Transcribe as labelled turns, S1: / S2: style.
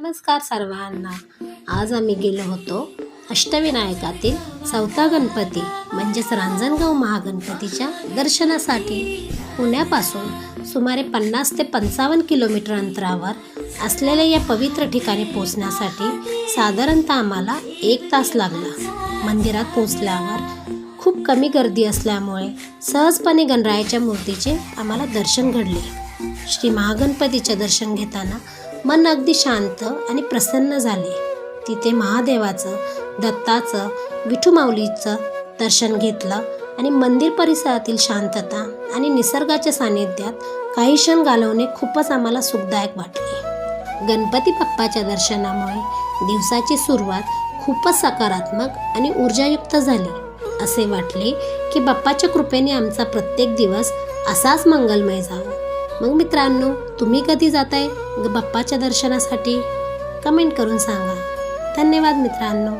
S1: नमस्कार सर्वांना. आज आम्ही गेलो होतो अष्टविनायकातील चौथा गणपती म्हणजेच रांजणगाव महागणपतीच्या दर्शनासाठी. पुण्यापासून सुमारे पन्नास ते पंचावन्न किलोमीटर अंतरावर असलेल्या या पवित्र ठिकाणी पोचण्यासाठी साधारणतः आम्हाला एक तास लागला. मंदिरात पोचल्यावर खूप कमी गर्दी असल्यामुळे सहजपणे गणरायाच्या मूर्तीचे आम्हाला दर्शन घडले. श्री महागणपतीचे दर्शन घेताना मन अगदी शांत आणि प्रसन्न झाले. तिथे महादेवाचं दत्ताचं विठू माऊलीचं दर्शन घेतलं आणि मंदिर परिसरातील शांतता आणि निसर्गाच्या सानिध्यात काही क्षण घालवणे खूपच आम्हाला सुखदायक वाटले. गणपती बाप्पाच्या दर्शनामुळे दिवसाची सुरुवात खूपच सकारात्मक आणि ऊर्जायुक्त झाली. असे वाटले की बाप्पाच्या कृपेने आमचा प्रत्येक दिवस असाच मंगलमय जावा. मग मित्रांनो तुम्ही कधी जाताय? बाप्पाच्या दर्शनासाठी कमेंट करून सांगा. धन्यवाद मित्रांनो.